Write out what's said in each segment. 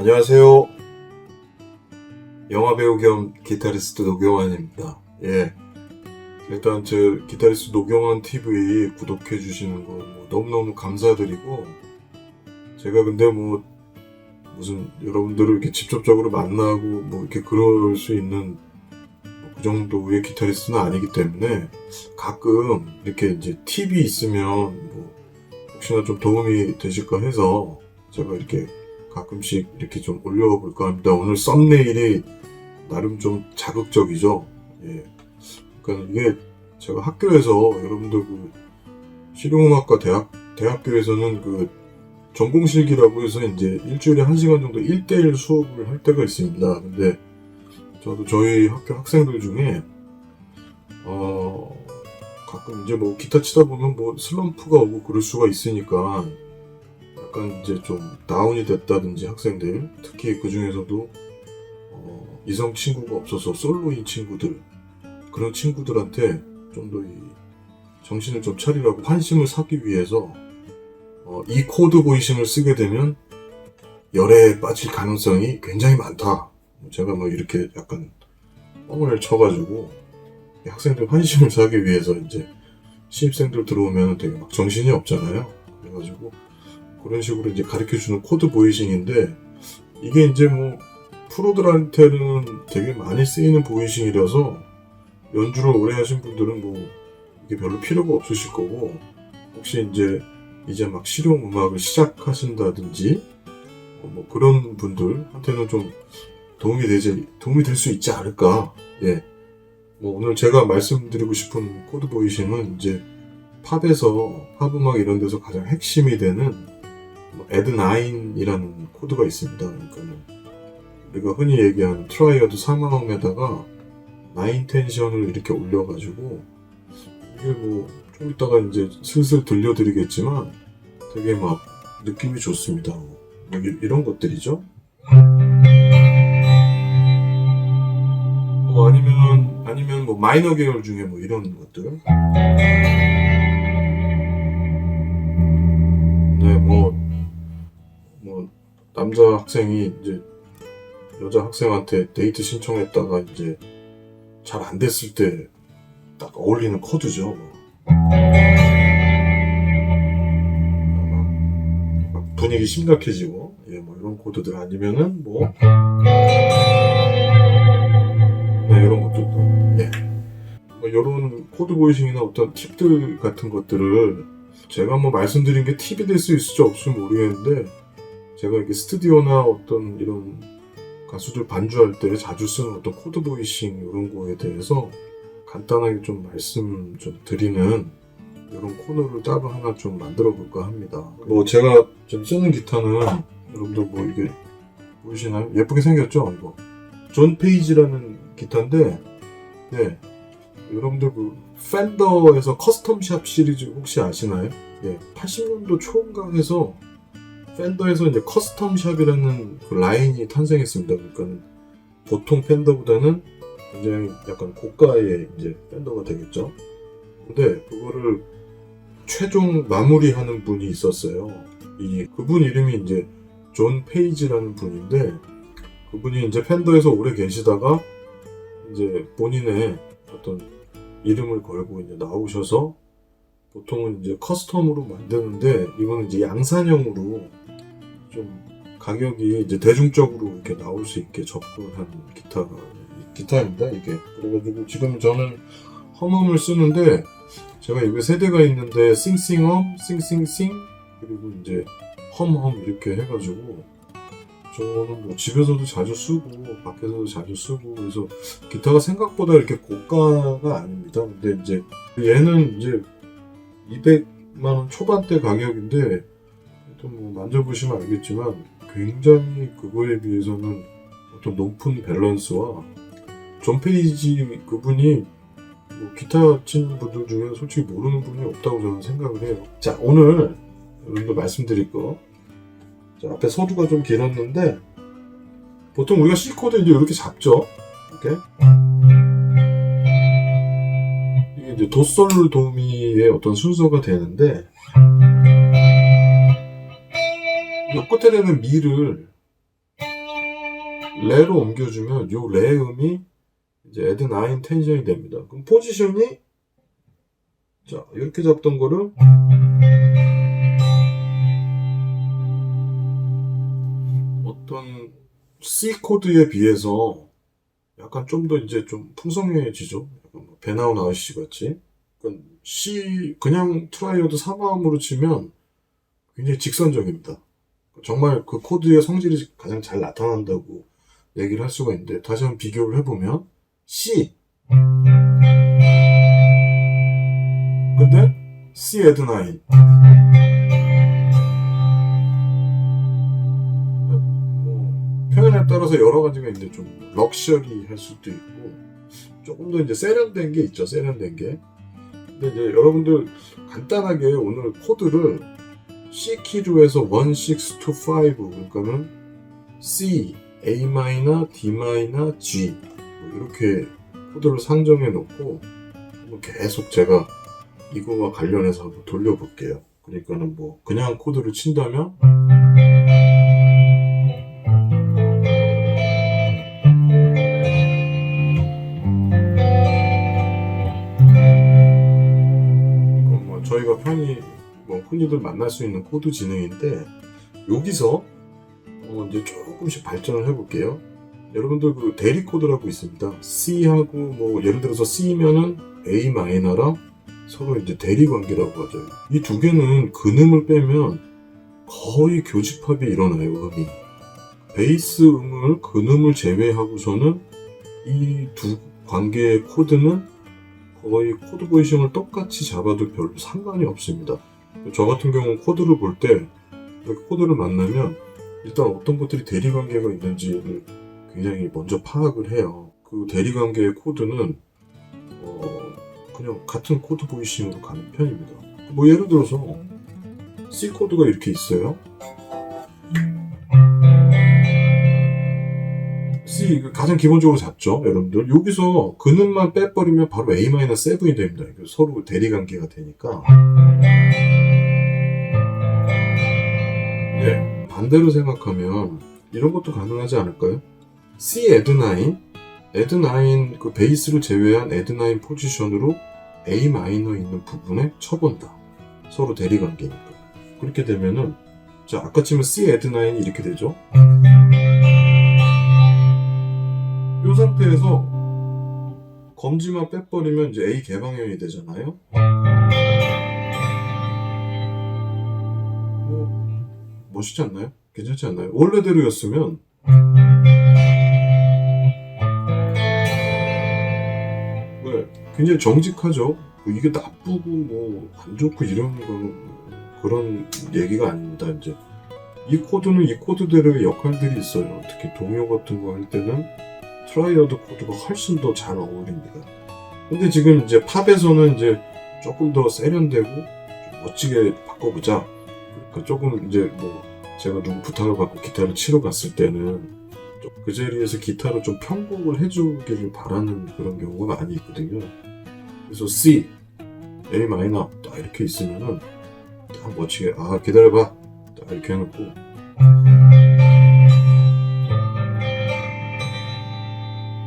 안녕하세요. 영화 배우 겸 기타리스트 노경환입니다. 예. 일단 제 기타리스트 노경환 TV 구독해 주시는 거뭐 너무너무 감사드리고 제가 근데 뭐 무슨 여러분들을 이렇게 직접적으로 만나고 뭐 이렇게 그럴 수 있는 뭐그 정도의 기타리스트는 아니기 때문에 가끔 이렇게 이제 팁이 있으면 뭐 혹시나 좀 도움이 되실까 해서 제가 이렇게 가끔씩 이렇게 좀 올려볼까 합니다. 오늘 썸네일이 나름 좀 자극적이죠. 예. 그러니까 이게 제가 학교에서 여러분들 그 실용음악과 대학 대학교에서는 그 전공실기라고 해서 이제 일주일에 한 시간 정도 1대1 수업을 할 때가 있습니다. 근데 저도 저희 학교 학생들 중에 어 가끔 이제 뭐 기타 치다 보면 뭐 슬럼프가 오고 그럴 수가 있으니까 약간 이제 좀 다운이 됐다든지 학생들 특히 그 중에서도 어, 이성 친구가 없어서 솔로인 친구들 그런 친구들한테 좀더이 정신을 좀 차리라고 환심을 사기 위해서 어, 이 코드 보이싱을 쓰게 되면 열에 빠질 가능성이 굉장히 많다. 제가 뭐 이렇게 약간 뻥을 쳐가지고 학생들 환심을 사기 위해서 이제 신입생들 들어오면 되게 막 정신이 없잖아요. 그래가지고 그런 식으로 이제 가르쳐 주는 코드 보이싱인데 이게 이제 뭐 프로들한테는 되게 많이 쓰이는 보이싱이라서 연주를 오래 하신 분들은 뭐 이게 별로 필요가 없으실 거고 혹시 이제 이제 막 실용 음악을 시작하신다든지 어, 뭐 그런 분들한테는 좀 도움이 되지 도움이 될 수 있지 않을까 예. 뭐 오늘 제가 말씀드리고 싶은 코드 보이싱은 이제 팝에서 팝 음악 이런 데서 가장 핵심이 되는 에드9이라는 코드가 있습니다. 그러니까는 우리가 흔히 얘기하는 트라이어드 3화음에다가 나인 텐션을 이렇게 올려가지고 이게 뭐 좀 이따가 이제 슬슬 들려드리겠지만 되게 막 느낌이 좋습니다. 뭐 이- 이런 것들이죠. 뭐 아니면 아니면 뭐 마이너 계열 중에 뭐 이런 것들. 남자 학생이 이제 여자 학생한테 데이트 신청했다가 이제 잘 안 됐을 때 딱 어울리는 코드죠. 뭐. 막, 막 분위기 심각해지고, 예, 뭐 이런 코드들 아니면은 뭐, 네, 이런 것들도, 예. 뭐 이런 코드 보이싱이나 어떤 팁들 같은 것들을 제가 뭐 말씀드린 게 팁이 될 수 있을지 없을지 모르겠는데 제가 이렇게 스튜디오나 어떤 이런 가수들 반주할 때 자주 쓰는 어떤 코드 보이싱 이런 거에 대해서 간단하게 좀 말씀 좀 드리는 이런 코너를 따로 하나 좀 만들어 볼까 합니다. 뭐 제가 좀 쓰는 기타는 여러분들 뭐 이게 보이시나요? 예쁘게 생겼죠? 이거 존 페이지라는 기타인데 네 여러분들 그 팬더에서 커스텀 샵 시리즈 혹시 아시나요? 예, 80년도 초인가 해서 팬더에서 이제 커스텀 샵이라는 그 라인이 탄생했습니다. 그러니까 보통 팬더보다는 굉장히 약간 고가의 이제 팬더가 되겠죠. 근데 그거를 최종 마무리하는 분이 있었어요. 이 그분 이름이 이제 존 페이지라는 분인데 그분이 이제 팬더에서 오래 계시다가 이제 본인의 어떤 이름을 걸고 이제 나오셔서 보통은 이제 커스텀으로 만드는데 이거는 이제 양산형으로 좀 가격이 이제 대중적으로 이렇게 나올 수 있게 접근한 기타 기타입니다 이게 그래가지고 지금 저는 험음을 쓰는데 제가 입에 세 대가 있는데 싱싱험, 싱싱싱 그리고 이제 험험 이렇게 해가지고 저는 뭐 집에서도 자주 쓰고 밖에서도 자주 쓰고 그래서 기타가 생각보다 이렇게 고가가 아닙니다. 근데 이제 얘는 이제 200만 원 초반대 가격인데 하여튼 뭐 만져보시면 알겠지만 굉장히 그거에 비해서는 어떤 높은 밸런스와 존 페이지 그분이 뭐 기타 치는 분들 중에 솔직히 모르는 분이 없다고 저는 생각을 해요. 자 오늘 여러분들 말씀드릴 거 자, 앞에 서두가 좀 길었는데 보통 우리가 C 코드 이제 이렇게 잡죠. 이렇게 이제 도솔 도미의 어떤 순서가 되는데 요 끝에 되는 미를 레로 옮겨주면 요 레 음이 이제 에드 나인 텐션이 됩니다. 그럼 포지션이 자 이렇게 잡던 거를 어떤 C 코드에 비해서 약간 좀 더 이제 좀 풍성해지죠. 뭐 배나온 아저씨 같이. 그러니까 C 그냥 트라이어드 3마음으로 치면 굉장히 직선적입니다. 정말 그 코드의 성질이 가장 잘 나타난다고 얘기를 할 수가 있는데 다시 한번 비교를 해보면 C 근데 C 에드 나인 따라서 여러 가지가 있는데 좀 럭셔리 할 수도 있고 조금 더 이제 세련된 게 있죠 세련된 게 근데 이제 여러분들 간단하게 오늘 코드를 C 키로 해서 1, 6, 2, 5 그러니까는 C, A D G 뭐 이렇게 코드를 상정해 놓고 계속 제가 이거와 관련해서 한번 돌려볼게요. 그러니까는 뭐 그냥 코드를 친다면 뭐 흔히들 만날 수 있는 코드 진행인데 여기서 어 이제 조금씩 발전을 해볼게요. 여러분들 그 대리 코드라고 있습니다. C하고 뭐 예를 들어서 C면은 A 마이너랑 서로 이제 대리 관계라고 하죠. 이 두 개는 근음을 빼면 거의 교집합이 일어나요, 음이. 베이스 음을 근음을 제외하고서는 이 두 관계의 코드는 거의 코드 포지션을 똑같이 잡아도 별로 상관이 없습니다. 저 같은 경우는 코드를 볼때 이렇게 코드를 만나면 일단 어떤 것들이 대리 관계가 있는지를 굉장히 먼저 파악을 해요. 그 대리 관계의 코드는 어, 그냥 같은 코드 보이싱으로 가는 편입니다. 뭐 예를 들어서 C 코드가 이렇게 있어요. C 그 가장 기본적으로 잡죠, 여러분들. 여기서 근음만 빼버리면 바로 A-7이 됩니다. 서로 대리 관계가 되니까. 반대로 생각하면 이런 것도 가능하지 않을까요? C 에드9, 에드9 그 베이스를 제외한 에드9 포지션으로 A 마이너 있는 부분에 쳐본다. 서로 대리 관계니까. 그렇게 되면은 자 아까 치면 C 에드9이 이렇게 되죠. 이 상태에서 검지만 빼버리면 이제 A 개방형이 되잖아요. 뭐 멋있지 않나요? 괜찮지 않나요? 원래대로였으면 네, 굉장히 정직하죠. 뭐 이게 나쁘고 뭐 안 좋고 이런 거 그런 얘기가 아닙니다. 이제 이 코드는 이 코드대로의 역할들이 있어요. 특히 동요 같은 거 할 때는 트라이어드 코드가 훨씬 더 잘 어울립니다. 근데 지금 이제 팝에서는 이제 조금 더 세련되고 좀 멋지게 바꿔보자. 그러니까 조금 이제 뭐 제가 부탁을 받고 기타를 치러 갔을 때는 좀그 자리에서 기타로 좀 편곡을 해주기를 바라는 그런 경우가 많이 있거든요. 그래서 C, A 마이너 딱 이렇게 있으면은 딱 멋지게 아 기다려봐 딱 이렇게 해놓고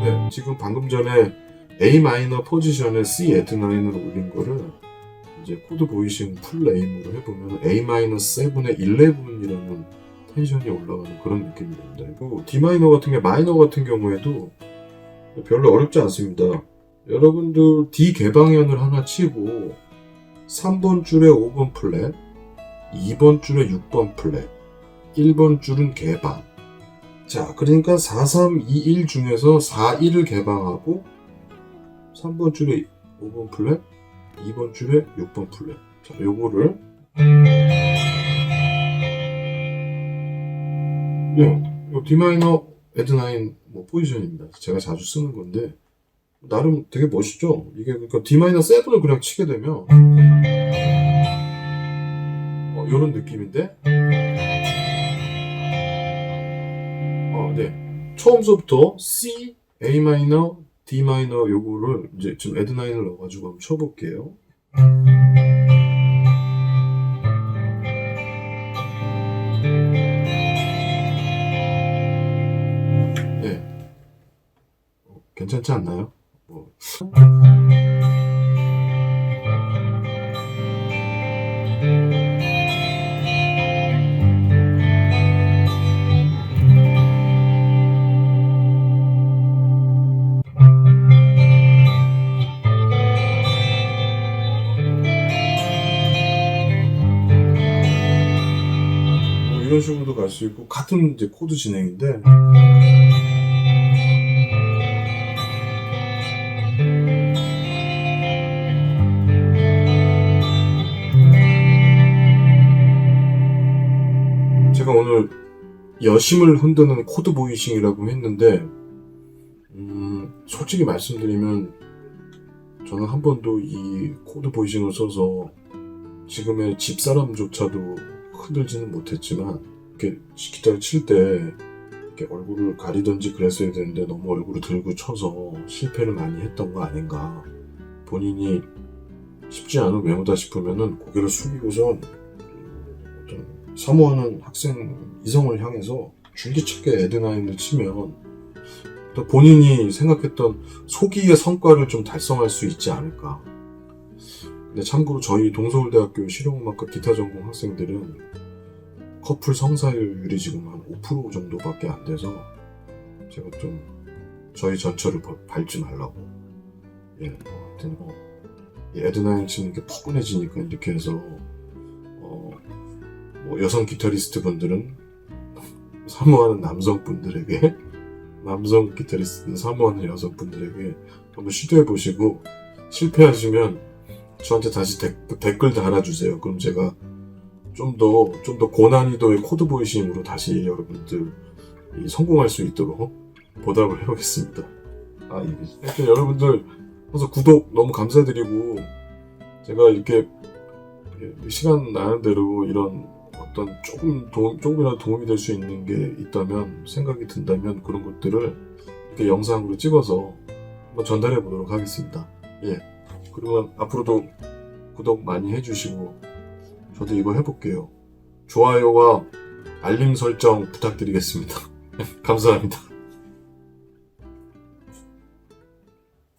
네 지금 방금 전에 A 마이너 포지션에 C 에드9을 올린 거를 이제 코드 보이싱 풀 에임으로 해보면 A 마이너 7에 11이라는 텐션이 올라가는 그런 느낌이 듭니다. 그리고 D 마이너 같은 게 마이너 같은 경우에도 별로 어렵지 않습니다. 여러분들 D 개방현을 하나 치고 3번 줄에 5번 플랫, 2번 줄에 6번 플랫, 1번 줄은 개방. 자, 그러니까 4, 3, 2, 1 중에서 4, 1을 개방하고 3번 줄에 5번 플랫, 2번 줄에 6번 플랫. 자, 요거를 네, 요 D 마이너 에드9 뭐 포지션입니다. 제가 자주 쓰는 건데 나름 되게 멋있죠. 이게 그러니까 D 마이너 7을 그냥 치게 되면 어, 이런 느낌인데 어, 네. 처음서부터 C, A 마이너, D 마이너 요거를 이제 지금 에드나인을 넣어가지고 한번 쳐볼게요. 네. 어, 괜찮지 않나요? 뭐. 식으로도 갈 수 있고 같은 이제 코드 진행인데. 제가 오늘 여심을 흔드는 코드 보이싱이라고 했는데 음, 솔직히 말씀드리면 저는 한 번도 이 코드 보이싱을 써서 지금의 집사람조차도 흔들지는 못했지만 이렇게 기타를 칠 때 이렇게 얼굴을 가리든지 그랬어야 되는데 너무 얼굴을 들고 쳐서 실패를 많이 했던 거 아닌가. 본인이 쉽지 않은 외모다 싶으면은 고개를 숙이고선 어떤 사모하는 학생 이성을 향해서 줄기차게 에드나인을 치면 또 본인이 생각했던 소기의 성과를 좀 달성할 수 있지 않을까. 근데 참고로 저희 동서울대학교 실용음악과 기타 전공 학생들은 커플 성사율이 지금 한 5% 정도밖에 안 돼서 제가 좀 저희 버- 밟지 말라고 예, 뭐 하여튼 뭐이 에드나인 치는 게 포근해지니까 이렇게 해서 어, 뭐 여성 기타리스트 분들은 사모하는 남성분들에게 남성 기타리스트 사모하는 여성분들에게 한번 시도해 보시고 실패하시면 저한테 다시 댓- 댓글 달아주세요. 그럼 제가 좀 더, 좀 더 고난이도의 코드 보이싱으로 다시 여러분들 이 성공할 수 있도록 보답을 해보겠습니다. 아, 이게, 하여튼 여러분들 항상 구독 너무 감사드리고, 제가 이렇게 이렇게 시간 나는 대로 이런 어떤 조금 도움, 조금이라도 도움이 될 수 있는 게 있다면, 생각이 든다면 그런 것들을 이렇게 영상으로 찍어서 한번 전달해 보도록 하겠습니다. 예. 그러면 앞으로도 구독 많이 해주시고, 저도 이거 해볼게요. 좋아요와 알림 설정 부탁드리겠습니다. 감사합니다.